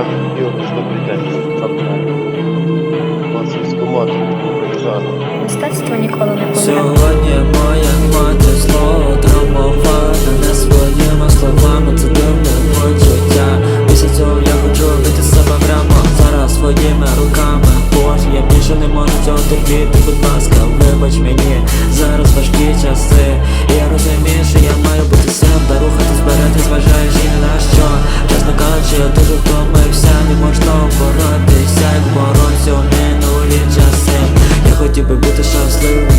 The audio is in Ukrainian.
она идет между Мистецтво ніколи не помре. Сьогодні моя мати слово травмована не своїми словами, це дивне почуття. Після цього я хочу вийти з себе прямо зараз своїми руками. Боже, я більше не можу цього терпіти, будь ласка, вибач мені, зараз важкі часи. Я розумію Я дуже втомився, не можна боротися, як боронця у минулі часи. Я хотів би бути щасливим.